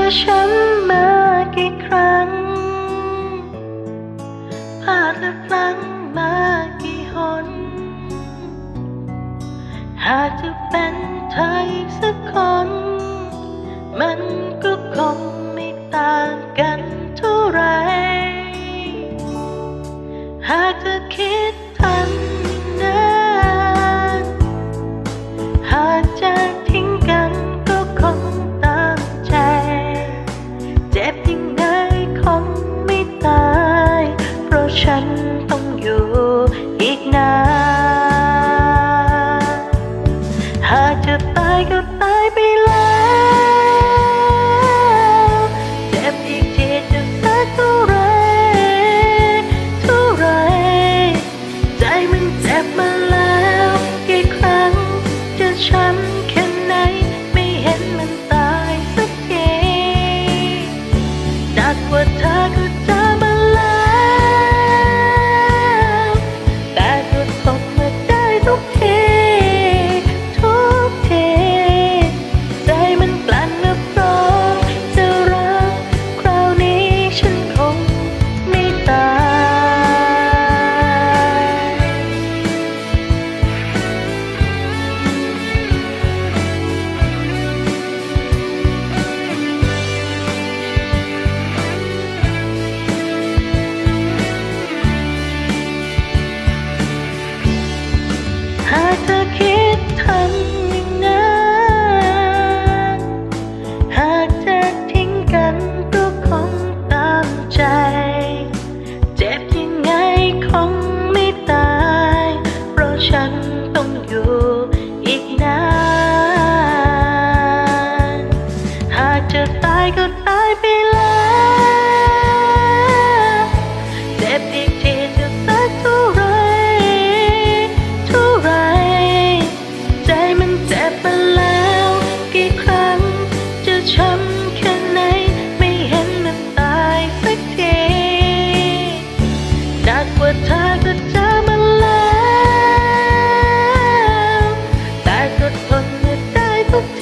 อช้ำมากี่ครั้งพลาดและพลั้งมากี่หน หากจะเป็นเธออีกสักคน มันก็คงไม่ต่างกันเท่าไร หากเธอคิดทัน ฉันต้องอยู่อีกนาน หากจะตายก็ตายไปแล้วเจ็บอีกทีจะสักเท่าไรเท่าไร ใจมันเจ็บมาแล้วกี่ครั้งจะช้ำแค่ไหนไม่เห็นมันตายสักทีหนักว่าเธอก็จอ เธอก็เจอมาแล้ว แต่ก็ทนไม่ได้ทุกที